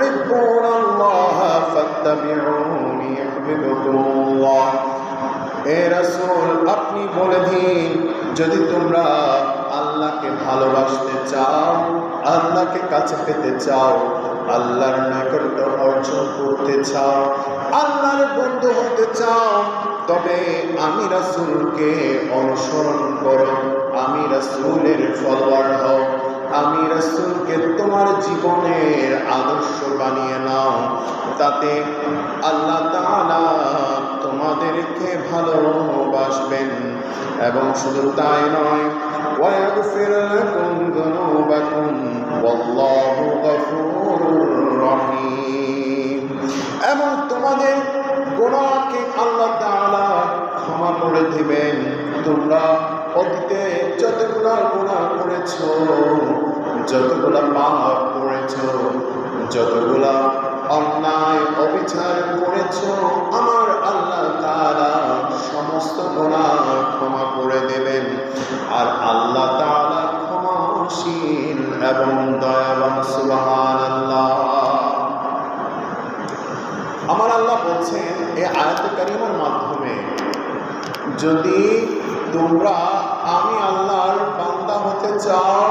تحبون الله فاتبعوني يحببكم الله এ রাসূল, আপনি বলে দিন, যদি তোমরা আল্লাহকে ভালোবাসতে চাও, আল্লাহকে কাছে পেতে চাও, আল্লাহর নৈকট্য অর্জন করতে চাও, আল্লাহর বন্ধু হতে চাও, তবে আমি রাসূলকে অনুসরণ করো, আমি রাসূলের ফলোয়ার হও, আমি রাসূলকে তোমার জীবনের আদর্শ বানিয়ে নাও তাতে আল্লাহ তাআলা তোমাদেরকে ভালোবাসবেন এবং শুধু তাই নয় ويغفر لكم ذنوبكم والله غفور رحيم এবং তোমাদের গুনাহকে আল্লাহ তাআলা ক্ষমা করে দিবেন তোমরা অতীতে যতগুলা গুনাহ করেছো যতগুলা পাপ করেছ, যতগুলা অন্যায় অবিচার করেছ, আমার আল্লাহ তাআলা সমস্ত গুনাহ ক্ষমা করে দেবেন। আর আল্লাহ তাআলা ক্ষমাশীল এবং দয়াবান সুবাহান আল্লাহ আমার আল্লাহ বলছেন এই আয়াত মাধ্যমে, যদি তোমরা আমি আল্লাহর বান্দা হতে চাও